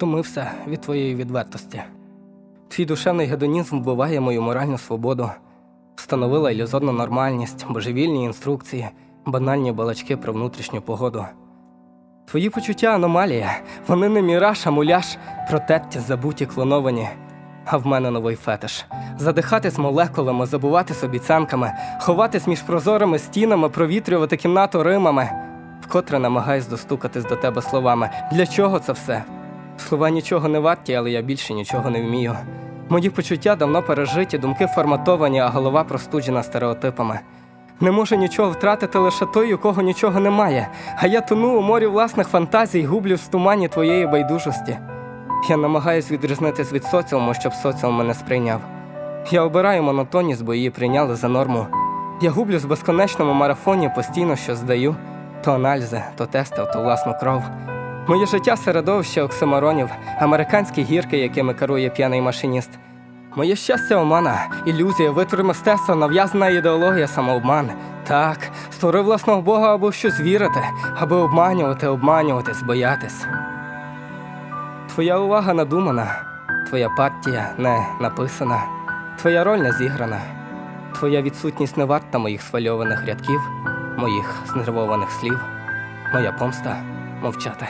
втомився від твоєї відвертості. Твій душевний гедонізм вбиває мою моральну свободу, встановила ілюзорну нормальність, божевільні інструкції, банальні балачки про внутрішню погоду. Твої почуття аномалія, вони не міраж, а муляж, протертя, забуті, клоновані. А в мене новий фетиш. Задихатись молекулами, забуватись обіцянками, ховатись між прозорими стінами, провітрювати кімнату римами. Вкотре намагаюсь достукатись до тебе словами. Для чого це все? Слова нічого не варті, але я більше нічого не вмію. Мої почуття давно пережиті, думки форматовані, а голова простуджена стереотипами. Не може нічого втратити лише той, у кого нічого немає. А я тону у морі власних фантазій, гублюсь в тумані твоєї байдужості. Я намагаюсь відрізнитись від соціуму, щоб соціум мене сприйняв. Я обираю монотонність, бо її прийняли за норму. Я гублюсь в безконечному марафоні, постійно що здаю: то аналізи, то тести, то власну кров. Моє життя середовище оксиморонів, американські гірки, якими керує п'яний машиніст. Моє щастя омана, ілюзія, витвір мистецтва, нав'язана ідеологія, самообман. Так, створив власного Бога, аби в щось вірити, аби обманювати, обманюватись, боятись. Твоя увага надумана, твоя партія не написана, твоя роль не зіграна, твоя відсутність не варта моїх схвильованих рядків, моїх знервованих слів, моя помста мовчати.